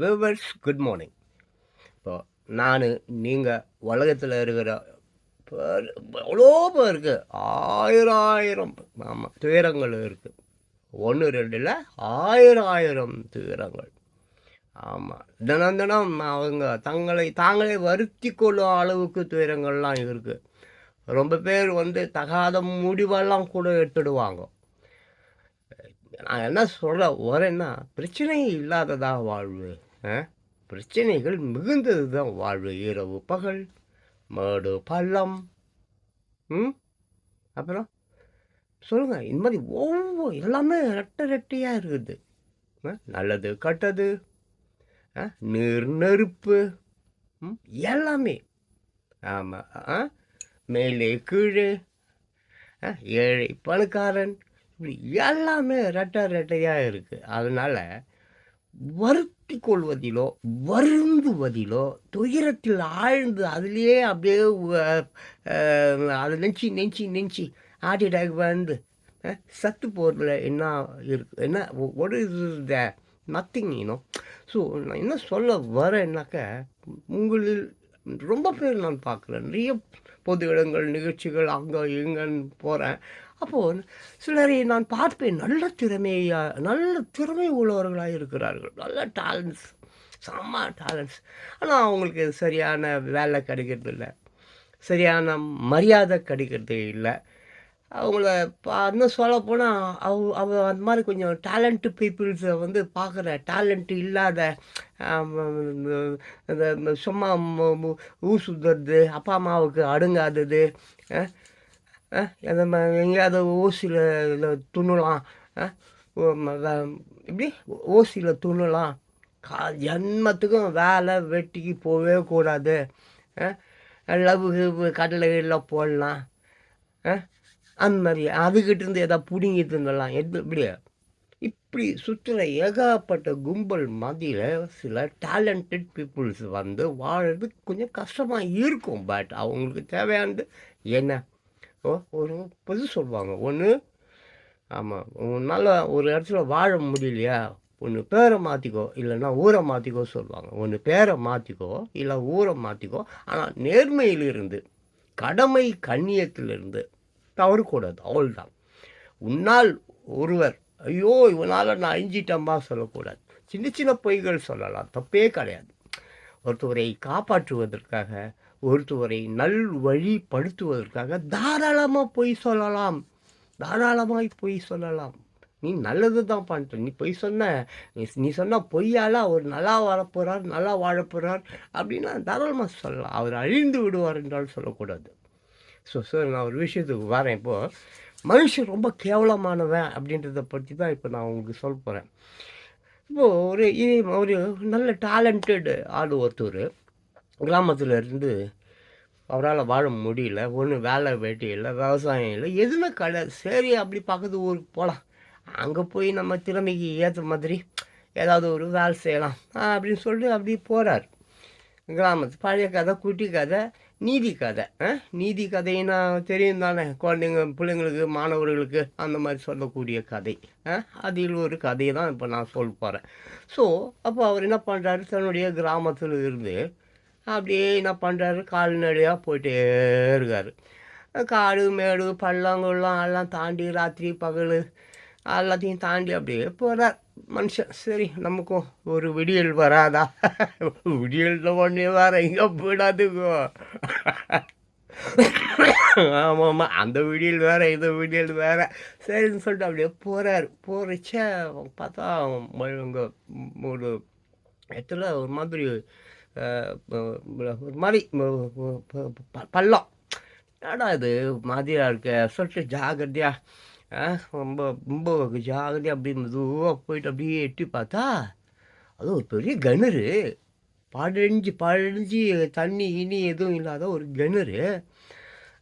Viewers good morning இப்போ நான் நீங்கள் உலகத்தில் இருக்கிற பேர் இருக்குது பேருக்கு ஆயிரம் ஆயிரம் ஆமாம் துயரங்கள் இருக்குது ஒன்று ரெண்டில் ஆயிரம் ஆயிரம் துயரங்கள். ஆமாம் தினம் தினம் அவங்க தங்களை தாங்களே வருத்தி கொள்ளும் அளவுக்கு துயரங்கள்லாம் இருக்குது ரொம்ப பேர் வந்து தகாத முடிவெல்லாம் கூட எடுத்துடுவாங்க. நான் என்ன சொல்ல வரேன்னா பிரச்சனை இல்லாததாக வாழ்வு? பிரச்சனைகள் மிகுந்தது தான் வாழ்வு இரவு பகல் மேடு பள்ளம். ம்? அப்புறம் சொல்லுங்கள் இந்த மாதிரி ஒவ்வொரு எல்லாமே ரெட்டை ரெட்டையாக இருக்குது. ஆ? நல்லது கெட்டது. ஆ? நீர் நெருப்பு. எல்லாமே. ஆமாம் ஆ? மேலே கீழே. ஆ? ஏழை பணக்காரன். இப்படி எல்லாமே ரெட்டை ரெட்டையாக இருக்குது அதனால் வருத்தி கொள்வதிலோ வருந்துவதிலோ துயரத்தில் ஆழ்ந்து அதிலேயே அப்படியே அதை நெஞ்சி நெஞ்சி நெஞ்சி ஹார்ட் அட்டாக் வந்து சத்து போகிறதுல என்ன இருக்கு என்ன ஒரு இது நத்திங் யூனோ ஸோ நான் என்ன சொல்ல வரேன்னாக்க உங்களில் ரொம்ப பேர் நான் பார்க்குறேன். நிறைய பொது இடங்கள் நிகழ்ச்சிகள் அங்கே இங்கன்னு போகிறேன் அப்போது சிலரை நான் பார்ப்பேன். நல்ல திறமையா நல்ல திறமை உள்ளவர்களாக இருக்கிறார்கள். நல்ல டேலண்ட்ஸ் செம்ம டேலண்ட்ஸ் ஆனால் அவங்களுக்கு சரியான வேலை கிடைக்கிறது இல்லை. சரியான மரியாதை கிடைக்கிறது இல்லை. அவங்கள பா இன்னும் சொல்லப்போனால் அவ அவ அந்த மாதிரி கொஞ்சம் டேலண்ட்டு பீப்புள்ஸை வந்து பார்க்குற டேலண்ட் இல்லாத இந்த சும்மா மு- ஊர் அப்பா அம்மாவுக்கு அடுங்காதது அஹ், எங்கேயாவது ஓசியில் இதில் துண்ணலாம் அஹ், வே- இப்படி ஓசியில் துண்ணலாம் கா ஜன்மத்துக்கும் வேலை வெட்டிக்கு போகவே கூடாது. லவ்வு கடலை போடலாம். அந்த மாதிரி அதுக்கிட்ட இருந்து எதாவது பிடுங்கி தின்னலாம் எது இப்படி இப்படி சுற்றுற ஏகப்பட்ட கும்பல் மதியில் சில டேலண்டட் பீப்புள்ஸ் வந்து வாழறது கொஞ்சம் கஷ்டமாக இருக்கும். பட் அவங்களுக்கு தேவையானது என்ன? ஒரு பொது சொல்லுவாங்க ஒன்று ஆமாம் உன்னால் ஒரு இடத்துல வாழ முடியலையா? ஒன்று பேரை மாற்றிக்கோ இல்லைன்னா ஊரை மாற்றிக்கோ சொல்லுவாங்க ஒன்று பேரை மாற்றிக்கோ இல்லை ஊரை மாற்றிக்கோ ஆனால் நேர்மையிலிருந்து கடமை கண்ணியத்திலிருந்து தவறக்கூடாது அவள்தான் உன்னால் ஒருவர் ஐயோ இவனால் நான் அழிஞ்சிட்டம்பா சொல்லக்கூடாது. சின்ன சின்ன பொய்கள் சொல்லலாம். தப்பே கிடையாது. ஒருத்தவரை காப்பாற்றுவதற்காக ஒருத்தவரை நல்வழிப்படுத்துவதற்காக தாராளமாக பொய் சொல்லலாம். தாராளமாய் பொய் சொல்லலாம். நீ நல்லது தான் பண்ணுற நீ பொய் சொன்ன நீ- நீ சொன்ன பொய்யால் அவர் நல்லா வரப்போகிறார் நல்லா வாழப்போகிறார் அப்படின்னா தாராளமாக சொல்லலாம். அவர் அழிந்து விடுவார் என்றால் சொல்லக்கூடாது. ஸோ சார் நான் ஒரு விஷயத்துக்கு வரேன் இப்போது மனுஷன் ரொம்ப கேவலமானவன் அப்படின்றத பற்றி தான் இப்போ நான் உங்களுக்கு சொல்ல போகிறேன் இப்போது ஒரு இதே ஒரு நல்ல டேலண்டட் ஆள் ஒருத்தர். கிராமத்தில் இருந்து அவரால் வாழ முடியல. ஒன்றும் வேலை வெட்டி இல்லை விவசாயம் இல்லை எதுவுமே கிடையாது சரி அப்படி பக்கத்து ஊருக்கு போகலாம் அங்கே போய் நம்ம திறமைக்கு ஏற்ற மாதிரி ஏதாவது ஒரு வேலை செய்யலாம். அப்படின்னு சொல்லிட்டு அப்படி போகிறார் கிராமத்து பழைய கதை குட்டி கதை நீதி கதை. நீதி கதைன்னா தெரியும் தானே. குழந்தைங்க பிள்ளைங்களுக்கு மாணவர்களுக்கு அந்த மாதிரி சொல்லக்கூடிய கதை. அதில் ஒரு கதையை தான் இப்போ நான் சொல்ல போகிறேன் ஸோ அப்போ அவர் என்ன பண்ணுறாரு தன்னுடைய கிராமத்தில் இருந்து அப்படியே என்ன பண்ணுறாரு கால்நடையாக போயிட்டே இருக்கார். காடு மேடு பள்ளங்குள்ளம் எல்லாம் தாண்டி ராத்திரி பகல் எல்லாத்தையும் தாண்டி அப்படியே போகிறார் மனுஷன். சரி நமக்கும் ஒரு விடியல் வராதா? விடியலில் ஒன்றே வர எங்கே போயிடாதுக்கோ ஆமாம் ஆமாம் அந்த விடியல் வேற இந்த விடியல் வேறு. சரின்னு சொல்லிட்டு அப்படியே போகிறாரு போகிறச்ச பார்த்தா அவங்க ஒரு இடத்துல ஒரு மாதிரி ஒரு மாதிரி ப- பள்ளம். என்னடா இது? மாதிரியாக இருக்க? சொல்லிட்டு ஜாகிரதையாக ரொம்ப ரொம்ப ஜாகிரதையாக அப்படி மெதுவாக போயிட்டு அப்படியே எட்டி பார்த்தா அது ஒரு பெரிய கிணறு. பழஞ்சு பழஞ்சு தண்ணி இனி எதுவும் இல்லாத ஒரு கிணறு.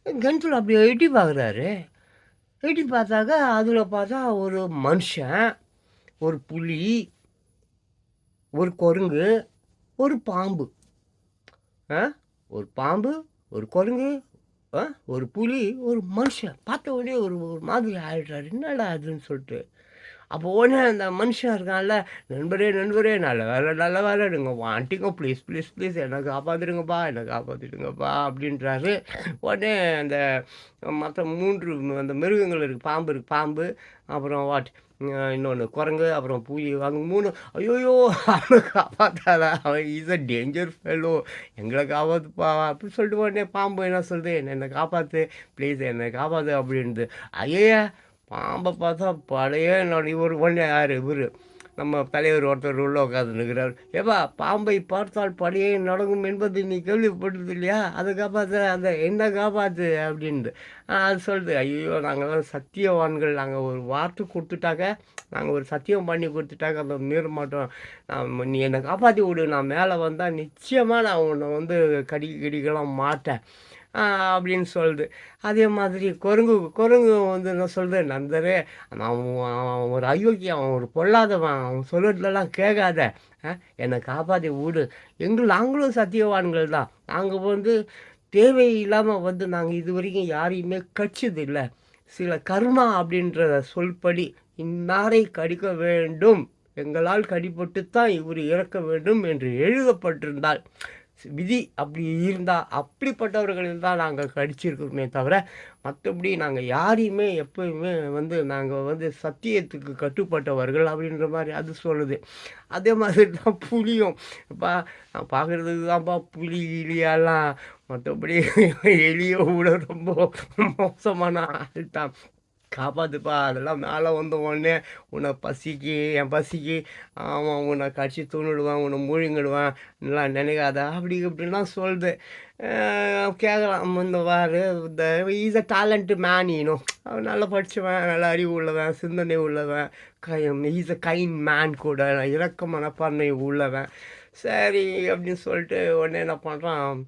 கிணத்துல அப்படி எட்டி பார்க்குறாரு. எட்டி பார்த்தாக்கா அதில் பார்த்தா ஒரு மனுஷன் ஒரு புலி ஒரு குரங்கு ஒரு பாம்பு. ஆ? ஒரு பாம்பு ஒரு குரங்கு ஆ? ஒரு புலி ஒரு மனுஷன். பார்த்த உடனே ஒரு ஒரு மாதிரி ஆயிடுறாரு. என்னடா அதுன்னு சொல்லிட்டு. அப்போ உடனே அந்த மனுஷன் இருக்கான்ல நண்பரே நண்பரே நல்ல வேலை நல்ல வேலை நீங்கள் வாண்டிங்க ப்ளீஸ் ப்ளீஸ் ப்ளீஸ் என்னை காப்பாற்றிடுங்கப்பா என்னை காப்பாற்றிடுங்கப்பா அப்படின்றாரு. உடனே அந்த மற்ற மூன்று அந்த மிருகங்கள் இருக்குது பாம்பு இருக்குது பாம்பு அப்புறம் வாட் இன்னொன்று குரங்கு அப்புறம் பூஜை வாங்கும் மூணு. ஐயோயோ அவனை காப்பாற்றாதா அவன் இஸ் அ டேஞ்சர் ஃபெல்லோ எங்களை காப்பாற்றுப்பா அப்படின்னு சொல்லிட்டு உடனே பாம்பு என்ன சொல்லுது? என்ன என்னை காப்பாற்று ப்ளீஸ் என்னை காப்பாற்று அப்படின்ட்டு ஐயா பாம்பை பார்த்தா பழைய நான் இவர் ஒன்று யார்? இவர். நம்ம தலைவர் ஒருத்தர் உள்ள உட்காந்துருக்கிறார் ஏப்பா பாம்பை பார்த்தால் படையே நடக்கும் என்பது நீ கேள்விப்பட்டது இல்லையா? அதை காப்பாற்று அந்த என்ன காப்பாற்று அப்படின்ட்டு. அது சொல்லுது ஐயோ நாங்கள்லாம் சத்தியவான்கள். நாங்கள் ஒரு வார்த்தை கொடுத்துட்டாக்க நாங்கள் ஒரு சத்தியம் பண்ணி கொடுத்துட்டாக்க அதை மீற மாட்டோம் நான் நீ என்னை காப்பாற்றி விடு. நான் மேலே வந்தால் நிச்சயமாக நான் உன்னை வந்து கடி கடிக்கலாம் மாட்டேன். அப்படின்னு சொல்லுது. அதே மாதிரி குரங்கு குரங்கு வந்து என்ன சொல்கிறது நண்பரே அவன் அவன் ஒரு அயோக்கியம் அவன் ஒரு பொல்லாதவன் அவன் சொல்லுறதுலாம் கேட்காத. என்னை காப்பாற்றி விடு. எங்கள் நாங்களும் சத்தியவான்கள் தான். நாங்கள் வந்து தேவையில்லாமல் வந்து நாங்கள் இது வரைக்கும் யாரையுமே கட்சது இல்லை சில கர்மா அப்படின்ற சொல்படி இன்னாரை கடிக்க வேண்டும்? எங்களால் கடிப்பட்டுத்தான் இவர் இறக்க வேண்டும் என்று எழுதப்பட்டிருந்தால். விதி அப்படி இருந்தால் அப்படிப்பட்டவர்களில் தான் நாங்கள் கடிச்சிருக்கோமே தவிர மற்றபடி நாங்கள் யாரையுமே எப்போயுமே வந்து நாங்கள் வந்து சத்தியத்துக்கு கட்டுப்பட்டவர்கள் அப்படின்ற மாதிரி அது சொல்லுது. அதே மாதிரி தான் புளியும் இப்போ நான் பார்க்குறதுக்கு தான்ப்பா புலி இலியெல்லாம் மற்றபடி எலியை விட ரொம்ப மோசமான ஆள் தான் காப்பாற்றுப்பா அதெல்லாம் மேலே வந்த உடனே உன்னை பசிக்கு என் பசிக்கு. அவன் உன்னை கடிச்சு தூணிடுவான் உன்னை மூழ்கிடுவான். நல்லா நினைக்காத. அப்படி இப்படிலாம் சொல்லுது. கேட்கலாம் இந்த வாரு இந்த இஸ் அ டேலண்ட்டு மேன் ஈனோ அவன் நல்லா படித்தவன் நல்ல அறிவு உள்ளவன் சிந்தனை உள்ளவன். Guy is a kind man கூட. இறக்க மனப்பான்மை உள்ளவன். சரி அப்படின்னு சொல்லிட்டு உடனே என்ன பண்ணுறான்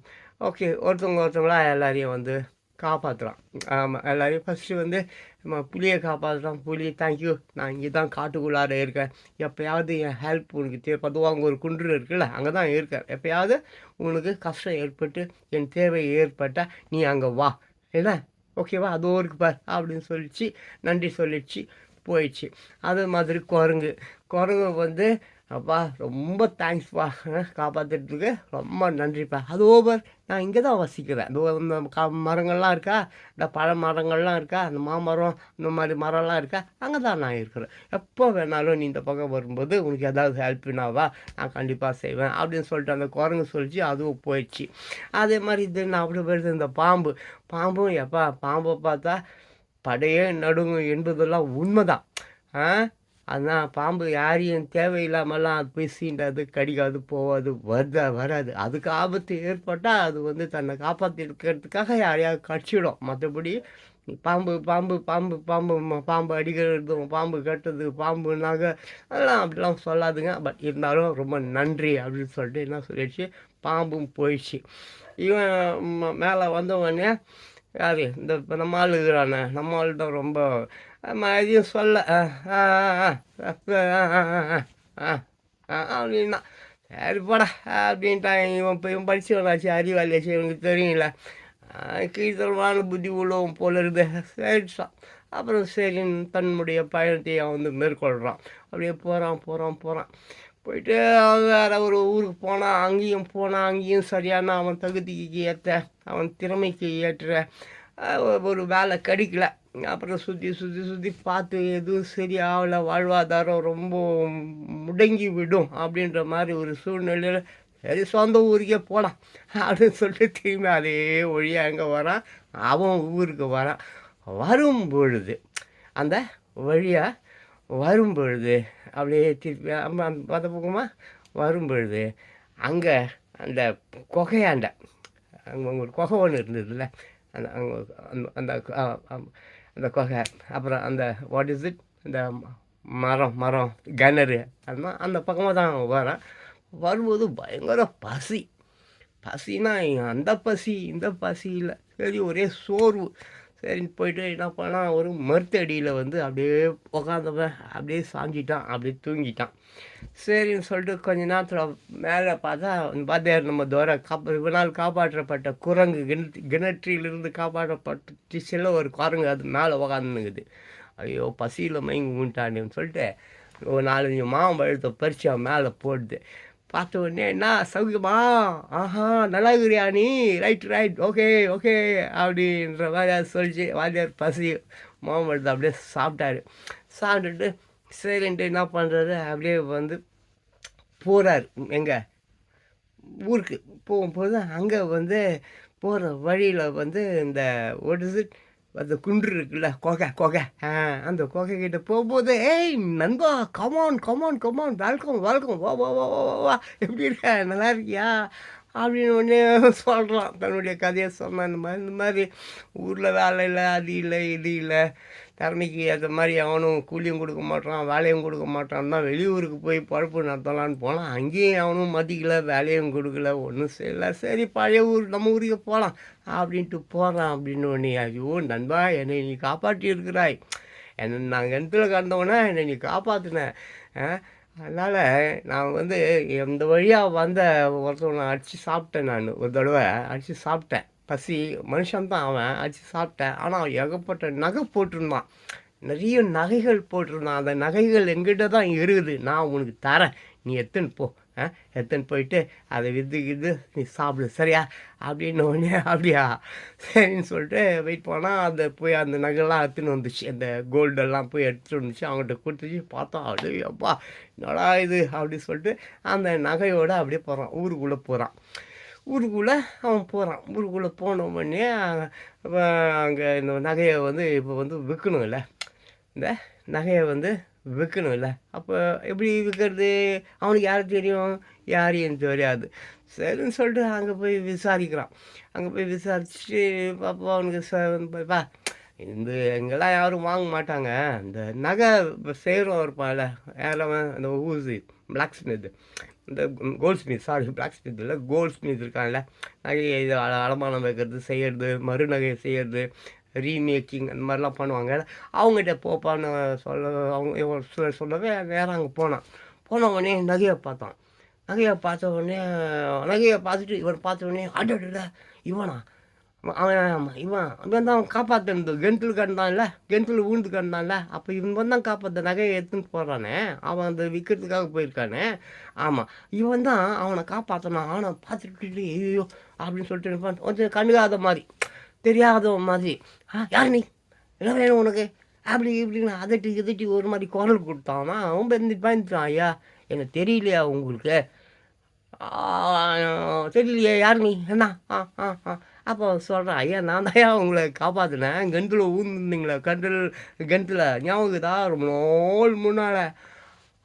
ஓகே ஒருத்தவங்க ஒருத்தவங்களா எல்லாரையும் வந்து காப்பாற்றலாம் ஆமாம் எல்லோரையும் ஃபஸ்ட்டு வந்து நம்ம புளியை காப்பாற்றுறான் புலி தேங்க்யூ நான் இங்கே தான் காட்டுக்குள்ளார இருக்கேன். எப்போயாவது என் ஹெல்ப் உனக்கு தே அங்கே ஒரு குன்று இருக்குல்ல அங்கே தான் இருக்கேன். எப்போயாவது உனக்கு கஷ்டம் ஏற்பட்டு என் தேவை ஏற்பட்டால் நீ அங்கே வா. என்ன? ஓகேவா அது ஒரு பார். அப்படின்னு சொல்லிச்சு. நன்றி சொல்லிச்சு. போயிடுச்சு. அது மாதிரி குரங்கு. குரங்கு வந்து அப்பா ரொம்ப தேங்க்ஸ்ப்பா காப்பாற்றுறதுக்கு ரொம்ப நன்றிப்பா. அது ஓவர் நான் இங்கே தான் வசிக்கிறேன் இந்த கா மரங்கள்லாம் இருக்கா? இந்த பழ மரங்கள்லாம் இருக்கா? அந்த மாமரம் இந்த மாதிரி மரம்லாம் இருக்கா? அங்கே தான் நான் இருக்கிறேன். எப்போ வேணாலும் நீ இந்த பக்கம் வரும்போது உனக்கு ஏதாவது ஹெல்ப் நான் கண்டிப்பாக செய்வேன். அப்படின்னு சொல்லிட்டு அந்த குரங்கு சொல்லிச்சு. அதுவும் போயிடுச்சு. அதே மாதிரி இது நான் அப்படி போயிடுது. இந்த பாம்பு. பாம்பும் எப்பா பாம்பை பார்த்தா படையே நடுங்கும் என்பதெல்லாம் உண்மைதான். ஆ? ஆனால் பாம்பு யாரையும் தேவையில்லாமலாம் பிசின்றது கடிக்காது போகாது வர்ற வராது. அதுக்கு ஆபத்து ஏற்பட்டால் அது வந்து தன்னை காப்பாற்றிருக்கிறதுக்காக யாரையாவது கடிச்சிடும். மற்றபடி பாம்பு பாம்பு பாம்பு பாம்பு பாம்பு அடிக்கிறதும் பாம்பு கட்டுறது பாம்புனாங்க அதெல்லாம் அப்படிலாம் சொல்லாதுங்க. பட் இருந்தாலும் ரொம்ப நன்றி அப்படின்னு சொல்லிட்டு என்ன சொல்லிடுச்சு? பாம்பும் போயிடுச்சு. இவன் மேலே வந்தவொடனே யார்? இந்த நம்ம ஆள் இருக்கிறானே நம்ம ஆள் தான் ரொம்ப எதையும் சொல்ல அப்படின்னா சரி போடா அப்படின்ட்டான் இவன் இப்போ இவன் படிச்சவனாச்சு அறிவாளியாச்சு இவனுக்கு தெரியல கீழ்த்தரமான புத்தி உள்ளவன் போல இருக்குது சரிச்சான் அப்புறம் சரி தன்னுடைய பயணத்தை அவன் வந்து மேற்கொள்கிறான் அப்படியே போகிறான் போகிறான் போகிறான் போயிட்டு வேறு ஒரு ஊருக்கு போனான் அங்கேயும் போனான் அங்கேயும் சரியான அவன் தகுதிக்கு ஏற்ற அவன் திறமைக்கு ஏற்ற ஒரு வேலை கிடைக்கல அப்புறம் சுற்றி சுற்றி சுற்றி பார்த்து எதுவும் சரியாகல. வாழ்வாதாரம் ரொம்ப முடங்கி விடும் அப்படின்ற மாதிரி ஒரு சூழ்நிலையில் சரி சொந்த ஊருக்கே போகலாம் அப்படின்னு சொல்லிட்டு திரும்பி அதே வழியாக அங்கே வரான். அவன் ஊருக்கு வரான். வரும் பொழுது அந்த வழியாக வரும் பொழுது அப்படியே திருப்பி அந்த பார்த்த பக்கமாக வரும் பொழுது அங்கே அந்த குகையாண்ட அங்கே ஒரு குகை ஒன்று இருந்ததுல்ல அந்த அந்த அந்த கொகை அப்புறம் அந்த வாட் இஸ் இட் இந்த மரம் மரம் கிணறு அந்த அந்த பக்கமாக தான் வரேன் வரும்போது பயங்கர பசி. பசினா அந்த பசி இந்த பசி இல்லை சரி ஒரே சோர்வு. சரின்னு போயிட்டு என்ன பண்ணால் ஒரு மருத்தடியில் வந்து அப்படியே உக்காந்தவன். அப்படியே சாஞ்சிட்டான். அப்படியே தூங்கிட்டான். சரின்னு சொல்லிட்டு கொஞ்ச நேரத்தில் மேலே பார்த்தா பார்த்தார் நம்ம தோர காப்பா இவனால் காப்பாற்றப்பட்ட குரங்கு கிணற்று கிணற்றிலிருந்து காப்பாற்றப்பட்டு சில ஒரு குரங்கு அது மேலே உக்காந்துங்குது ஐயோ பசியில் மயங்கி விட்டானேன்னு சொல்லிட்டு ஒரு நாலஞ்சு மாம்பழத்தை பறித்து அவன் மேலே போடுது. பார்த்த உடனே என்ன சௌக்கியமா? ஆஹா நல்லா இருக்கிறியா நீ? ரைட் ரைட் ஓகே ஓகே அப்படின்ற மாதிரி சொல்லிச்சு. வாத்தியார் பசி மாம்பழத்தை அப்படியே சாப்பிட்டாரு. சாப்பிட்டுட்டு சரின்ட்டு என்ன பண்ணுறது அப்படியே வந்து போகிறார் எங்கே? ஊருக்கு. போகும்போது அங்கே வந்து போகிற வழியில் வந்து இந்த ஒட் இஸ் இட் அந்த குன்று இருக்குல்ல கொகை கொகை. ஆ அந்த கொகை கிட்ட போகும்போது ஏய் நண்பா come on come on come on welcome welcome வா வா வா வா வா வா. எப்படி இருக்க? நல்லா இருக்கியா? அப்படின்னு ஒன்று சொல்கிறான் தன்னுடைய கதையை சொன்னான். இந்த மாதிரி இந்த மாதிரி ஊரில் வேலை இல்லை அது இல்லை இது இல்லை. திறமைக்கு ஏற்ற மாதிரி அவனும் கூலியும் கொடுக்க மாட்டான் வேலையும் கொடுக்க மாட்டான் தான் வெளியூருக்கு போய் பழப்பு நடத்தலான்னு போனான் அங்கேயும் அவனும் மதிக்கல வேலையும் கொடுக்கல ஒன்றும் செய்யலை. சரி பழைய ஊர் நம்ம ஊருக்கு போகலாம் அப்படின்ட்டு போகிறான் அப்படின்னு ஒன்று ஐயோ நண்பா என்னை நீ காப்பாற்றி இருக்கிறாய் என்னை நான் கிணத்துல கடந்தவொன்னே என்னை நீ காப்பாற்றினேன் அதனால் நான் வந்து இந்த வழியாக வந்த ஒருத்தவனை அடித்து சாப்பிட்டேன் நான். ஒரு தடவை அடித்து சாப்பிட்டேன். பசி மனுஷன்தான் அவன் அடித்து சாப்பிட்டேன். ஆனால் ஏகப்பட்ட நகை போட்டிருந்தான். நிறைய நகைகள் போட்டிருந்தான். அந்த நகைகள் எங்கிட்ட தான் இருக்குது. நான் உனக்கு தரேன். நீ எத்தனை போ. ஆ? போயிட்டு அதை விற்று இது நீ சாப்பிடு. சரியா? அப்படின்னு உடனே அப்படியா? சரின்னு சொல்லிட்டு வெயிட் பண்ணால் அந்த போய் அந்த நகைலாம் எடுத்துன்னு வந்துச்சு. அந்த கோல்டெல்லாம் போய் எடுத்துட்டு வந்துச்சு. அவங்ககிட்ட கொடுத்துச்சு. பார்த்தா அப்படியே அப்பா என்னடா இது? அப்படி சொல்லிட்டு அந்த நகையோடு அப்படியே போகிறான் ஊருக்குள்ளே போகிறான் ஊருக்குள்ளே அவன் போகிறான். ஊருக்குள்ளே போன உடனே அங்கே இந்த நகையை வந்து இப்போ வந்து விற்கணும்ல. இந்த நகையை வந்து விற்கணும்ல. அப்போ எப்படி விற்கிறது? அவனுக்கு யார் தெரியும்? யாரையும் தெரியாது. சரின்னு சொல்லிட்டு அங்கே போய் விசாரிக்கிறான். அங்கே போய் விசாரிச்சுட்டு பாப்பா அவனுக்கு ச இந்த எங்கெல்லாம் யாரும் வாங்க மாட்டாங்க. இந்த நகை செய்கிறோம் இருப்பான்ல யாரும் அந்த ஊசி. பிளாக் ஸ்மித் இந்த goldsmith sorry blacksmith இல்லை கோல்ட் ஸ்மித் இருக்காங்கள நகையை இது அலமானம் அடமானம் வைக்கிறது செய்கிறது மறுநகை செய்கிறது ரீமேக்கிங் அந்த மாதிரிலாம் பண்ணுவாங்க. அவங்ககிட்ட போப்பான்னு சொல்ல அவங்க இவன் சொல்ல சொல்லவே நேரம் அங்கே போனான். போன உடனே நகையை பார்த்தான். நகையை பார்த்த உடனே நகையை பார்த்துட்டு இவன் பார்த்த உடனே அடடா இவனா? அவன் ஆமாம் இவன் இவன் தான் அவன் காப்பாற்றுனது கெண்டில் கண்டான்ல கெண்டில் ஊழ்ந்து கண்டான்ல. அப்போ இவன் தான் காப்பாற்ற நகையை எடுத்துன்னு போகிறானே அவன் அந்த விற்கிறதுக்காக போயிருக்கானே. ஆமாம் இவன் தான் அவனை காப்பாற்றணும் அவனை பார்த்துட்டு ஐயோ அப்படின்னு சொல்லிட்டு இருப்பான் கொஞ்சம் கண்டுக்காத மாதிரி தெரியாத மாதிரி. ஆ யார் நீ? என்ன வேணும் உனக்கு? அப்படி இப்படின்னு அதட்டி இதட்டி ஒரு மாதிரி குரல் கொடுத்தானா. அவன் பயந்து பயந்துட்டான் ஐயா எனக்கு தெரியலையா உங்களுக்கு? தெரியலையே யார் நீ என்ன ஆ ஆ ஆ அப்போ சொல்கிறேன் ஐயா நான் தான் உங்களை காப்பாற்றினேன் கிணத்துல ஊந்துருந்தீங்களே கண்டில் கிணத்துல ஞாபகத்தா ரொம்ப நாள் முன்னால்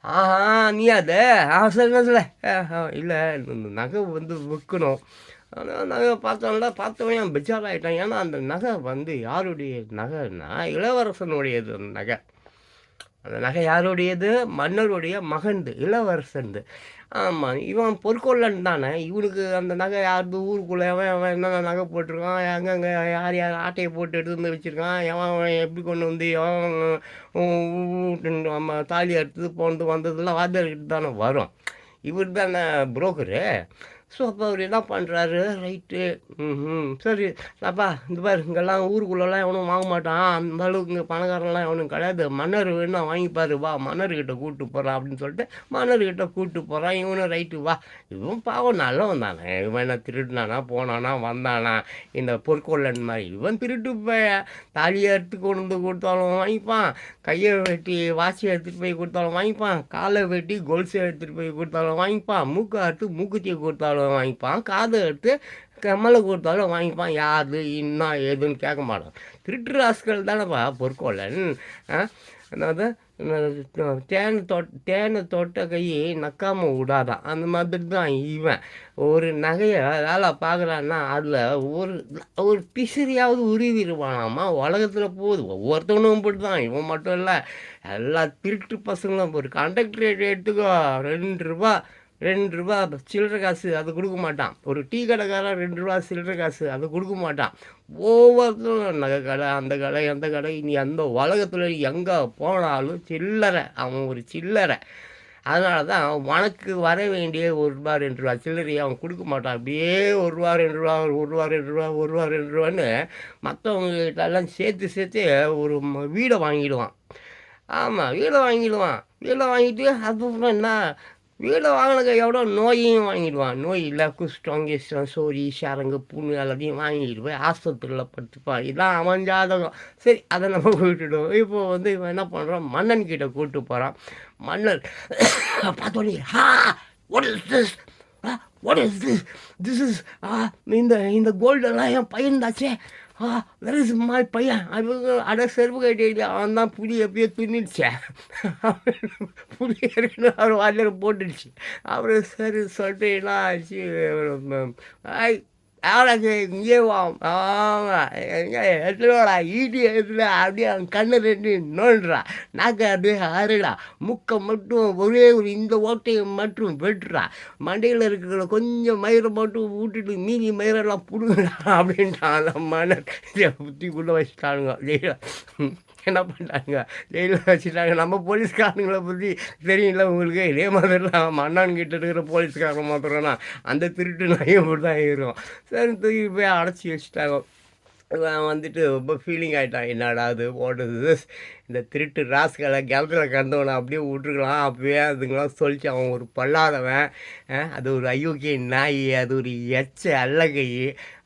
ஆஹா நீ அது ஆ சொல்லுங்க சொல்ல இல்லை இந்த நகை வந்து விற்கணும் ஆனால் நகை பார்த்தோம்ல பார்த்தவன் பெஜார் ஆகிட்டான் ஏன்னா அந்த நகை வந்து யாருடைய நகைன்னா இளவரசனுடையது அந்த நகை அந்த நகை யாருடையது மன்னருடைய மகன்து இளவரசன்து ஆமாம் இவன் பொற்கொள்ளன் தானே. இவனுக்கு அந்த நகை யாருது ஊருக்குள்ளே அவன் அவன் என்னென்ன நகை போட்டிருக்கான்? எங்கெங்கே யார் யார் ஆட்டையை போட்டு எடுத்து வந்து வச்சுருக்கான்? எவன் அவன் எப்படி கொண்டு வந்து எவன் நம்ம தாலி எடுத்து போனது வந்ததெல்லாம் வாத்தியார்கிட்ட தானே வரும். இவர் தானே புரோக்கரு ஸோ அப்போ அவர் என்ன பண்ணுறாரு ரைட்டு. ம் சரி அப்பா இந்த பாரு இங்கெல்லாம் ஊருக்குள்ளெல்லாம் எவனும் வாங்க மாட்டான். அந்த அளவுக்கு இங்கே பணக்காரன்லாம் எவனும் கிடையாது. மன்னர் வேணா வாங்கிப்பாரு வா மன்னர்கிட்ட கூப்பிட்டு போகிறான் அப்படின்னு சொல்லிட்டு மன்னர்கிட்ட கூப்பிட்டு போகிறான் இவனும் ரைட்டு வா. இவன் பாவம் நல்லவன் தானே. இவன் என்ன திருடினானா போனானா வந்தானா? இந்த பொற்கொள்ளன் மாதிரி இவன் திருட்டு போய். தாலியை எடுத்து கொண்டு வந்து கொடுத்தாலும் வாங்கிப்பான். கையை வெட்டி வாட்சி எடுத்துகிட்டு போய் கொடுத்தாலும் வாங்கிப்பான். காலை வெட்டி கொலுசை எடுத்துகிட்டு போய் கொடுத்தாலும் வாங்கிப்பான். மூக்கை எடுத்து மூக்குத்தியை கொடுத்தாலும் வாங்கிப்பான் காதை எடுத்து கம்மலை கொடுத்தாலும் வாங்கிப்பான். யாது இன்னா ஏதுன்னு கேட்க மாட்டான். திருட்டு ராசுகள் தானேப்பா பொற்கொள்ளன் அதாவது அஹ் தேனை தொட் தேனை தொட்ட கையை நக்காம விடாதான். அந்த மாதிரி தான் இவன். ஒரு நகையை வேலை பார்க்குறான்னா அதில் ஒரு ஒரு பிசிறியாவது உருவிடுவானாமா? உலகத்தில் போகுது ஒவ்வொருத்தவனும் இப்படி தான் இவன் மட்டும் இல்லை எல்லா திருட்டு பசங்களும். ஒரு கண்டக்டரேட் எடுத்துக்கோ ரெண்டு ரூபா ரெண்டு ரூபா சில்லறை காசு அது கொடுக்க மாட்டான். ஒரு டீ கடைக்காரன் ரெண்டு ரூபா சில்லற காசு அது கொடுக்க மாட்டான். ஒவ்வொருத்தரும் நகை கடை அந்த கடை அந்த கடை நீ அந்த உலகத்தில் எங்கே போனாலும் சில்லறை. அவன் ஒரு சில்லறை. அதனால தான் உனக்கு வர வேண்டிய ஒரு ரூபா ரெண்டு ரூபா சில்லறையை அவன் கொடுக்க மாட்டான். அப்படியே ஒரு ரூபா ரெண்டு ரூபா ஒரு ரூபா ரெண்டு ரூபா ஒரு ரூபா ரெண்டு ரூபான்னு மற்றவங்ககிட்டலாம் சேர்த்து சேர்த்து ஒரு வீடை வாங்கிடுவான். ஆமாம் வீடை வாங்கிடுவான். வீடை வாங்கிட்டு அதுக்கப்புறம் என்ன? வீடை வாங்கின எவ்வளோ நோயையும் வாங்கிடுவான் நோய் இல்லை குஷ்டம் சோரி சரங்கு புண்ணு எல்லாத்தையும் வாங்கிட்டு போய் ஆஸ்பத்திரியில் படுத்துப்பான் இதான் அவன் ஜாதகம். சரி அதை நம்ம விட்டுடுவோம் இப்போ வந்து இவன் என்ன பண்ணுறான் மன்னன் கிட்ட கூப்பிட்டு போகிறான் மன்னர் பார்த்தோன்னே ஹா what is this what is this this is இந்த இந்த கோல்டெல்லாம் என் பையன்தாச்சே. ஆ வேற சும்மா பையன். அவங்க அட செருப்பு கட்டி அவன் தான் புளி எப்படியோ துணிடுச்சே புளி இருக்குன்னு அவர் வாயில் போட்டுடுச்சு. அப்புறம் சரி சொல்லிட்டு என்ன ஆச்சு? ஐ அவனுக்கு இங்கே வா. ஆமாம் எங்கே எடுத்துடா ஈட்டி எடுத்துல அப்படியே அவன் கண்ணு ரெண்டு நோண்டுறா. நாக்கை அப்படியே அருடா முக்கை மட்டும் ஒரே ஒரு இந்த ஓட்டையை மட்டும் வெட்டுறா. மண்டையில் இருக்கிற கொஞ்சம் மயிரை மட்டும் விட்டுட்டு மீதி மயிரெல்லாம் பிடுங்கடா அப்படின்ட்டான் அந்த மன்னர் புத்திக்குள்ளே வச்சுட்டானுங்க. ஜெயிலில் என்ன பண்ணிட்டாங்க ஜெயிலில் வச்சுட்டாங்க. நம்ம போலீஸ்காரங்களை பற்றி தெரியல உங்களுக்கு. இதே மாதிரிலாம் மன்னான் கிட்ட இருக்கிற போலீஸ்காரன் மாத்திரம்னா அந்த திருட்டு நாயும் இப்படி தான் இருக்கும் சரி தூக்கி போய் அடைச்சி வச்சுட்டாங்க. வந்துட்டு ரொம்ப ஃபீலிங் ஆகிட்டான் என்னடா அது ஓடுது இந்த திருட்டு ராசுகளை கிணத்துல கண்டவனை அப்படியே விட்டுருக்கலாம். அப்பவே அதுங்களாம் சொல்லிச்சு அவன் ஒரு பல்லாதவன். அது ஒரு அயோக்கிய நாய் அது ஒரு எச்ச அல்லகை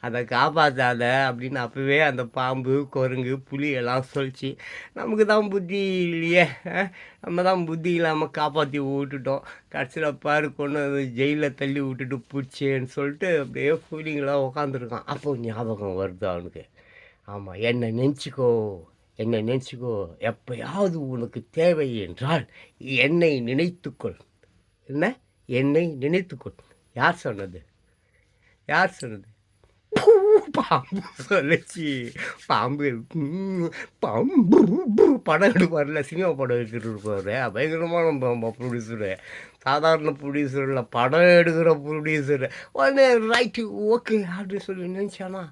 அதை காப்பாற்றாத அப்படின்னு அப்போவே அந்த பாம்பு குரங்கு புலி எல்லாம் சொல்லிச்சு. நமக்கு தான் புத்தி இல்லையே. நம்ம தான் புத்தி இல்லாமல் காப்பாற்றி விட்டுட்டோம். கடைசியில் பாரு கொண்டு வந்து ஜெயிலில் தள்ளி விட்டுட்டு பிடிச்சேன்னு சொல்லிட்டு அப்படியே ஃபீலிங்கெலாம் உக்காந்துருக்கான். அப்போ ஞாபகம் வருது அவனுக்கு. ஆமாம் என்னை நினச்சிக்கோ என்னை நினச்சிக்கோ எப்பயாவது உனக்கு தேவை என்றால் என்னை நினைத்துக்கொள். என்ன? என்னை நினைத்துக்கொள். யார் சொன்னது? யார் சொன்னது? பாம்பு சொல்லுச்சு பாம்பு பாம்பு படம் எடுப்பார்ல சினிமா படம் எடுத்துகிட்டு இருப்பார். பயங்கரமான ப்ரொடியூசரு சாதாரண ப்ரொடியூசர் இல்லை படம் எடுக்கிற ப்ரொடியூசர் உடனே ரைட்டு ஓகே அப்படின்னு சொல்லி நினச்சானா?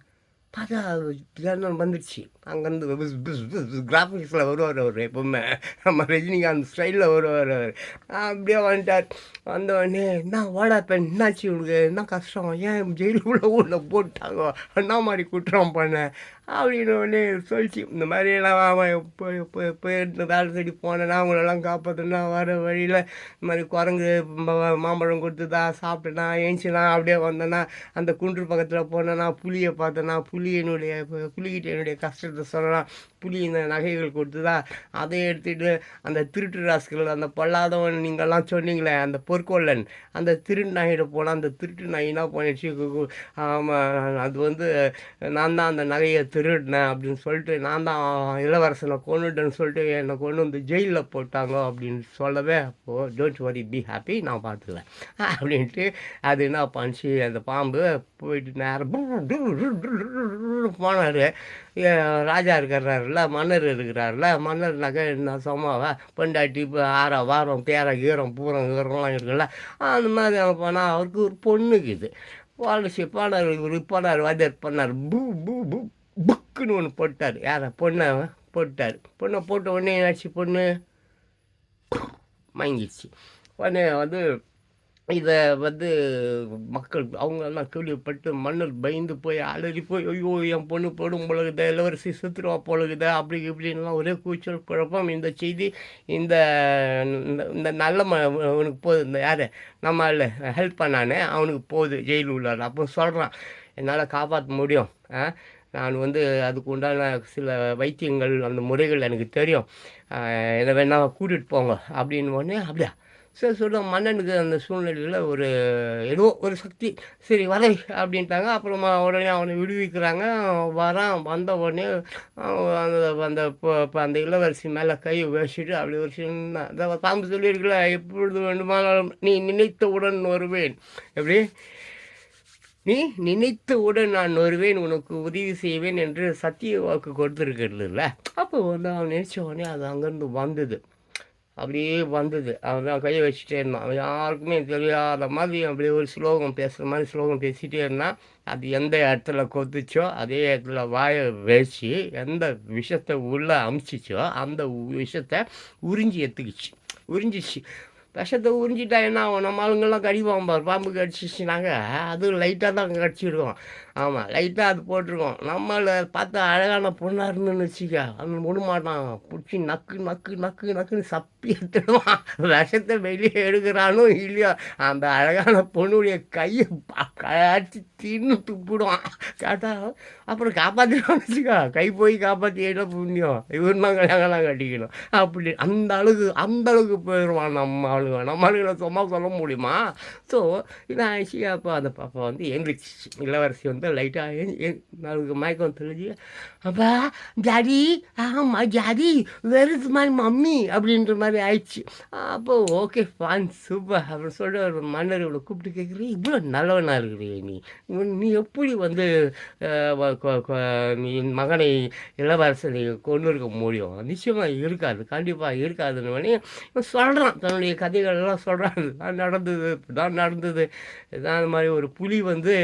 பார்த்தா ஜன்னல் வந்துடுச்சு அங்கேருந்து கிராஃபிக்ஸில் வருவார் அவர் எப்பவுமே. நம்ம ரஜினிகாந்த் ஸ்டைலில் வருவார் அவர். அப்படியே வந்துட்டார். வந்த உடனே என்ன வாடா பெண் என்னாச்சு உனக்கு? என்ன கஷ்டம்? ஏன் ஜெயிலுக்குள்ளே உள்ள போட்டாங்க? என்ன மாதிரி குற்றம் பண்ண? அப்படின்னு உடனே சொல்லிச்சு இந்த மாதிரியெல்லாம் அவன் இப்போ இப்போ இப்போ வேலை தேடி போனேன்னா அவங்களெல்லாம் காப்பாற்றுனா வர வழியில் இந்த மாதிரி குரங்கு மாம்பழம் கொடுத்துதா சாப்பிட்டேனா ஏஞ்சினா அப்படியே வந்தேன்னா அந்த குன்று பக்கத்தில் போனேன்னா புளியை பார்த்தேன்னா புளி என்னுடைய புளிகிட்ட என்னுடைய கஷ்டத்தை சொல்லலாம். புலி இந்த நகைகள் கொடுத்துதா அதை எடுத்துகிட்டு அந்த திருட்டு ராஸ்கள் அந்த பொல்லாதவன் நீங்கள்லாம் சொன்னீங்களே அந்த பொற்கொள்ளன் அந்த திருட்டு நகையிட போனால் அந்த திருட்டு நகைனா போயிடுச்சு கு- ஆமாம் அது வந்து நான் தான் அந்த நகையை திருடினேன் அப்படின்னு சொல்லிட்டு நான் தான் இளவரசனை கொண்டுட்டேன்னு சொல்லிட்டு என்னை கொண்டு வந்து ஜெயிலில் போட்டாங்க அப்படின்னு சொல்லவே அப்போது டோன்ட் வரி பி ஹாப்பி நான் பார்த்துக்குவேன் அப்படின்ட்டு அது என்ன பண்ணிச்சு அந்த பாம்பு போயிட்டு நேரம் போனார். ராஜா இருக்கிறாருல மன்னர் இருக்கிறாருல மன்னர்னாக்கா என்ன சும்மாவா பெண்டாட்டி இப்போ ஆறா வாரம் பேரா கீரம் பூரம் கீரம்லாம் இருக்குல்ல அந்த மாதிரி அவன் போனால் அவருக்கு ஒரு பொண்ணுக்குது பாலிசி போனார் இவர் போனார் வாத்தியார் பண்ணார். பூ பூ பூ புக்குன்னு ஒன்று போட்டார். யாரை? பொண்ணை? போட்டார். பொண்ணை போட்ட உடனே என்னாச்சு பொண்ணு? மயங்கிடுச்சு உடனே வந்து இதை வந்து மக்கள் அவங்கெல்லாம் கேள்விப்பட்டு மன்னர் பயந்து போய் அலறி போய் ஐயோ என் பொண்ணு போடும் பொழுகுத இளவரசி சுத்துருவா பொழுகுத அப்படி இப்படின்லாம் ஒரே கூச்சல் குழப்பம். இந்த செய்தி இந்த இந்த- இந்த நல்ல ம அவனுக்கு போகுது இந்த யார்? நம்ம ஹெல்ப் பண்ணானே அவனுக்கு போகுது ஜெயில் உள்ளார். அப்போ சொல்கிறான் என்னால் காப்பாற்ற முடியும். ஆ? நான் வந்து அதுக்கு உண்டான சில வைத்தியங்கள் அந்த முறைகள் எனக்கு தெரியும். எதை வேணால் கூட்டிகிட்டு போங்க. அப்படின்னு உடனே அப்படியா? சரி சொல்ல மன்னனுக்கு அந்த சூழ்நிலையில் ஒரு ஏதோ ஒரு சக்தி. சரி வரை அப்படின்ட்டாங்க. அப்புறமா உடனே அவனை விடுவிக்கிறாங்க. வரான் வந்த உடனே அந்த அந்த இப்போ- அந்த இளவரசி மேலே கை வச்சுட்டு அப்படி ஒரு சின்ன அந்த பாம்பு சொல்லியிருக்கல எப்பொழுது வேண்டுமானாலும் நீ நினைத்தவுடன் வருவேன். எப்படி? நீ நினைத்தவுடன் நான் வருவேன் உனக்கு உதவி செய்வேன் என்று சத்திய வாக்கு கொடுத்துருக்கிறதுல. அப்போ வந்து அவன் நினச்ச உடனே அது அங்கேருந்து வந்தது. அப்படியே வந்தது. அவன் தான் கையை வச்சுட்டே இருந்தான். அவன் யாருக்குமே தெரியாத மாதிரி அப்படியே ஒரு ஸ்லோகம் பேசுகிற மாதிரி ஸ்லோகம் பேசிகிட்டே இருந்தான். அது எந்த இடத்துல கொத்துச்சோ அதே இடத்துல வாயை வச்சு எந்த விஷத்தை உள்ளே அமுச்சிச்சோ அந்த விஷத்தை உறிஞ்சி எடுத்துக்கிச்சு. உறிஞ்சிச்சு. விஷத்தை உறிஞ்சிட்டா என்ன ஆகும்? நம்ம ஆளுங்கெல்லாம் கடிப்பான் பார் பாம்பு கடிச்சிச்சுனாங்க அது லைட்டாக தான் கடிச்சிருக்கோம். ஆமாம் லைட்டாக அது போட்டிருக்கோம். நம்மளை பார்த்தா அழகான பொண்ணாக இருந்துன்னு வச்சுக்க அவன் விடுமாட்டான் பிடிச்சி நக்கு நக்கு நக்கு நக்குன்னு சப் எடுத்துடுவான் விஷத்தை வெளியே எடுக்கிறானோ இல்லையோ அந்த அழகான பொண்ணுடைய கையை கழிச்சு தின்னு துப்பிடுவான். கேட்டால் அப்புறம் காப்பாற்றிடுவான் வச்சுக்கோ. கை போய் காப்பாற்றி என்ன புண்ணியம்? இவன் தான் கல்யாணம் கட்டிக்கணும். அப்படி அந்த அளவுக்கு அந்த அளவுக்கு போயிடுவான் நம்ம ஆளுங்க. நம்ம ஆளுங்களை சும்மா சொல்ல முடியுமா? ஸோ இதான் ஆயிடுச்சு. அப்போ அந்த பாப்பா வந்து எந்திரிச்சு இளவரசி வந்து லைட்டாக நாளுக்கு மயக்கம் தெரிஞ்சு அப்பா ஜாதி ஆமாம் ஜாதி வெர் இஸ் மை மம்மி அப்படின்ற மாதிரி ஆயிடுச்சு. அப்போ ஓகே ஃபைன் சூப்பர் அப்படின்னு சொல்லிட்டு ஒரு மன்னர் இவ்வளோ கூப்பிட்டு கேட்குறீ இவ்வளோ நல்லவனாக இருக்கிறீ நீ. நீ எப்படி வந்து நீ என் மகனை இளவரசனை கொண்டு இருக்க முடியும்? நிச்சயமாக இருக்காது கண்டிப்பாக இருக்காதுன்னு இவன் சொல்கிறான் தன்னுடைய கதைகள்லாம் சொல்கிறான் இதுதான் நடந்தது இப்படிதான் நடந்தது. இதான் மாதிரி ஒரு புலி வந்து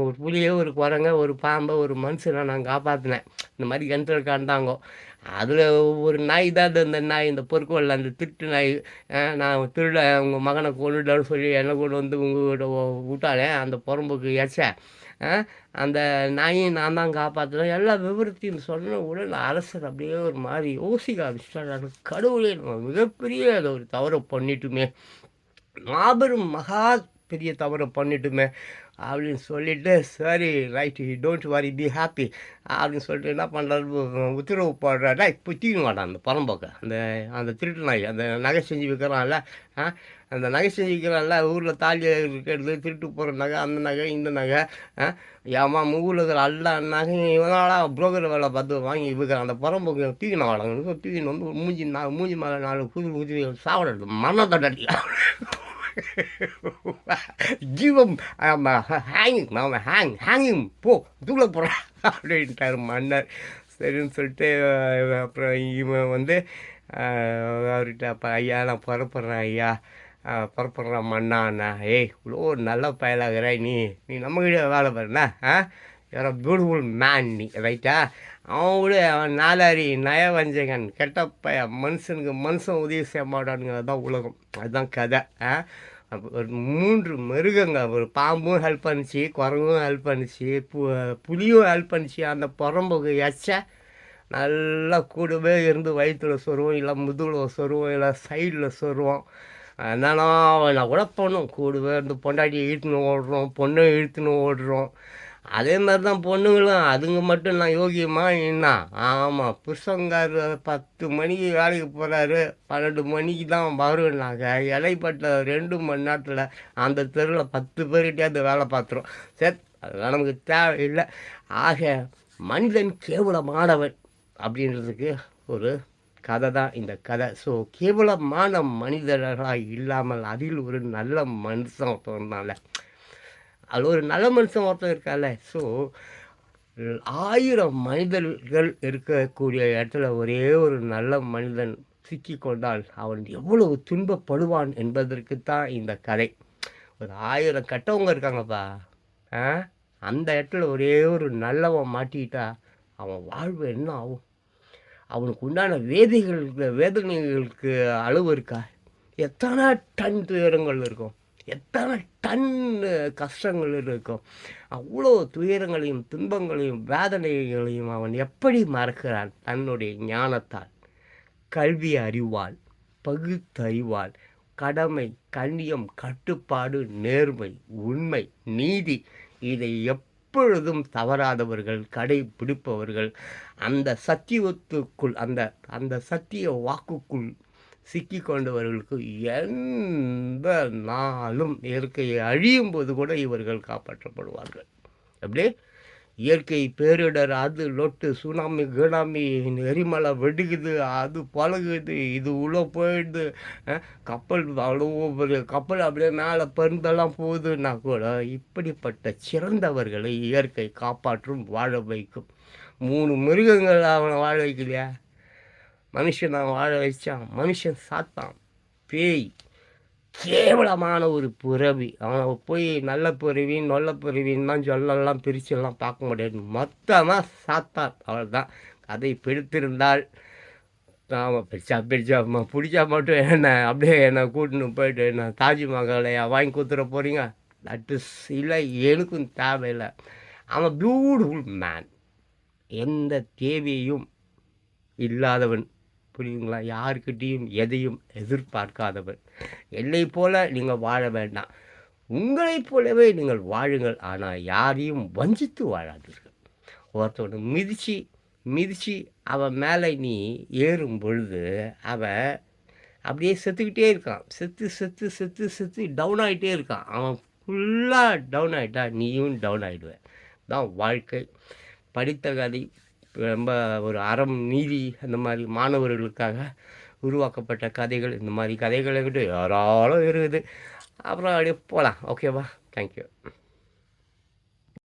ஒரு புலியே ஒரு குரங்க ஒரு பாம்பை ஒரு மனுஷனை நான் காப்பாற்றினேன் இந்த மாதிரி கிணத்துல கண்டாங்கோ அதில் ஒரு நாய் தான் இந்த நாய் இந்த பொறுக்கோல் அந்த திருட்டு நாய். நான் திருட உங்கள் மகனை கொண்டுட்டான்னு சொல்லி என்னை கொண்டு வந்து உங்கள்கிட்ட விட்டாலே அந்த புறம்புக்கு எச்ச. அந்த நாயை நான் தான் காப்பாற்றுறேன் எல்லா விவரத்தையும் சொன்ன உடனே அரசர் அப்படியே ஒரு மாதிரி யோசிக்க ஆரம்பிச்சிட்டாரு. கடவுளே நம்ம மிகப்பெரிய அதை ஒரு தவறை பண்ணிட்டுமே. மாபெரும் மகா பெரிய தவறை பண்ணிட்டுமே. அப்படின்னு சொல்லிட்டு சரி right don't worry be happy அப்படின்னு சொல்லிட்டு என்ன பண்ணுறாரு உத்தரவு போடுறாடா இப்போ தீங்க மாட்டான் அந்த பரம்போக்க. அந்த அந்த திருட்டு நாய் அந்த நகை செஞ்சு விற்கிறான்ல ஆ? அந்த நகை செஞ்சு விற்கிறான்ல ஊரில் தாலி இருக்கிறது திருட்டு போகிற நகை அந்த நகை இந்த நகை ஏமா ஊரில் இருக்கிற எல்லா நகையும் இவனால புரோக்கர் வேலை பார்த்து வாங்கி விற்கிறான் அந்த பரம்போக்க தூக்கின வாடகை. தூக்கின்னு வந்து மூஞ்சி நா- மூஞ்சி மேலே நாலு குதி குதி சாப்பிடுறது மரணத்தை ஜீவம் ஹேங்கிங் நான் ஹேங் ஹேங்கிங் போ தூள போகிறா அப்படின்ட்டார் மன்னர் சரின்னு சொல்லிட்டு அப்புறம் இவன் வந்து அவர்கிட்ட அப்போ ஐயா நான் புறப்படுறேன் ஐயா அஹ், புறப்படுறேன் மண்ணாண்ணா ஏய் இவ்வளோ நல்ல பயலாகிற நீ நீ நம்மகிட்ட வேலை பாருண்ணா ஆ யாரோ பியூட்டிஃபுல் மேன் நீ ரைட்டா அவன் விட அவன் நாலாரி நயவஞ்சகன் கெட்ட பய மனுஷனுக்கு மனுஷன் உதவி செய்ய மாட்டானுங்கிறது தான் உலகம். அதுதான் கதை ஒரு மூன்று மிருகங்க ஒரு பாம்பும் ஹெல்ப் பண்ணிச்சு குரங்கும் ஹெல்ப் பண்ணிச்சு பு புலியும் ஹெல்ப் பண்ணிச்சு அந்த புறம்புக்கு எச்ச நல்லா கூடவே இருந்து வயிற்றுல சொருவோம் இல்லை முதுகில் சொருவோம் இல்லை சைடில் சொருவோம். என்னன்னா நான் கூட பண்ணும். கூடவே இருந்து பொண்டாட்டியை இழுத்துன்னு ஓடுறோம் பொண்ணை இழுத்துன்னு ஓடுறோம். அதே மாதிரி தான் பொண்ணுங்களும் அதுங்க மட்டும் நான் யோகியமா என்ன ஆமாம் புருஷங்கார் பத்து மணிக்கு வேலைக்கு போகிறாரு பன்னெண்டு மணிக்கு தான் வருவேனாங்க இலைப்பட்ட ரெண்டு மணி நேரத்தில் அந்த தெருவில் பத்து பேர்கிட்டயாவது வேலை பார்த்துரும். சரி அதெல்லாம் நமக்கு தேவையில்லை. ஆக மனிதன் கேவலமானவன் அப்படின்றதுக்கு ஒரு கதை தான் இந்த கதை. ஸோ கேவலமான மனிதர்களாக இல்லாமல் அதில் ஒரு நல்ல மனுஷன் ஒருத்தவனால அது ஒரு நல்ல மனுஷன் ஒருத்தன் இருக்கால ஸோ ஆயிரம் மனிதர்கள் இருக்கக்கூடிய இடத்துல ஒரே ஒரு நல்ல மனிதன் சிக்கி கொண்டால் அவன் எவ்வளவு துன்பப்படுவான் என்பதற்கு தான் இந்த கதை. ஒரு ஆயிரம் கெட்டவங்க இருக்காங்கப்பா. ஆ? அந்த இடத்துல ஒரே ஒரு நல்லவன் மாட்டிக்கிட்டா அவன் வாழ்வு என்ன ஆகும்? அவனுக்கு உண்டான வேதிகளுக்கு வேதனைகளுக்கு அளவு இருக்கா? எத்தனை டன் துயரங்கள் இருக்கும். எத்தனை டன் கஷ்டங்கள் இருக்கும். அவ்வளோ துயரங்களையும் துன்பங்களையும் வேதனைகளையும் அவன் எப்படி மறக்கிறான்? தன்னுடைய ஞானத்தால். கல்வி அறிவால் பகுத்தறிவால் கடமை கண்ணியம் கட்டுப்பாடு நேர்மை உண்மை நீதி இதை எப்பொழுதும் தவறாதவர்கள் கடைபிடிப்பவர்கள் அந்த சத்தியத்துக்குள் அந்த அந்த சத்திய வாக்குக்குள் சிக்கி கொண்டவர்களுக்கு எந்த நாளும் இயற்கையை அழியும் போது கூட இவர்கள் காப்பாற்றப்படுவார்கள். அப்படியே? இயற்கை பேரிடர் அது லொட்டு சுனாமி கினாமி எரிமலை வெடிக்குது அது பழகுது இது உள்ளே போயிடுது கப்பல் அவ்வளோ ஒரு கப்பல் அப்படியே மேலே பருந்தெல்லாம் போகுதுன்னா கூட இப்படிப்பட்ட சிறந்தவர்களை இயற்கை காப்பாற்றும் வாழ வைக்கும். மூணு மிருகங்கள் அவனை வாழ வைக்கலையா? மனுஷன் நான் வாழ வச்சான் மனுஷன் சாத்தான். பேய். கேவலமான ஒரு பிறவி. அவனை போய் நல்ல பிறவி நல்ல பிறவின்னு தான் சொல்லலாம் பிரிச்செல்லாம் பார்க்க முடியாது. மொத்தமாக சாத்தான். அவ்வளோதான் கதை பிடித்திருந்தால் ஆமாம் பெருசா பிரிச்சா பிடிச்சா மட்டும் என்ன அப்படியே என்னை கூட்டின்னு போயிட்டு என்ன தாஜ்மஹாலையா வாங்கி கொடுத்துட போகிறீங்க தட் இஸ் இல்லை எனக்கும் தேவையில்லை. அவன் பியூட்டிஃபுல் மேன் எந்த தேவையும் இல்லாதவன். புரியுங்களா? யாருக்கிட்டேயும் எதையும் எதிர்பார்க்காதவர் என்னை போல நீங்கள் வாழ வேண்டாம். உங்களைப் போலவே நீங்கள் வாழுங்கள். ஆனால் யாரையும் வஞ்சித்து வாழாதீர்கள். ஒருத்தவனை மிதித்து மிதித்து அவன் மேலே நீ ஏறும் பொழுது அவன் அப்படியே செத்துக்கிட்டே இருக்கான். செத்து செத்து செத்து செத்து டவுன் ஆகிட்டே இருக்கான். அவன் ஃபுல்லாக டவுன் ஆகிட்டா நீயும் டவுன் ஆகிடுவேன் தான் வாழ்க்கை. படித்த கதை. ரொம்ப ஒரு அறம் நீதி அந்த மாதிரி மாணவர்களுக்காக உருவாக்கப்பட்ட கதைகள். இந்த மாதிரி கதைகளை விட்டு யாராலும் இருக்குது. அப்புறம் அப்படியே போகலாம் ஓகேவா? தேங்க்யூ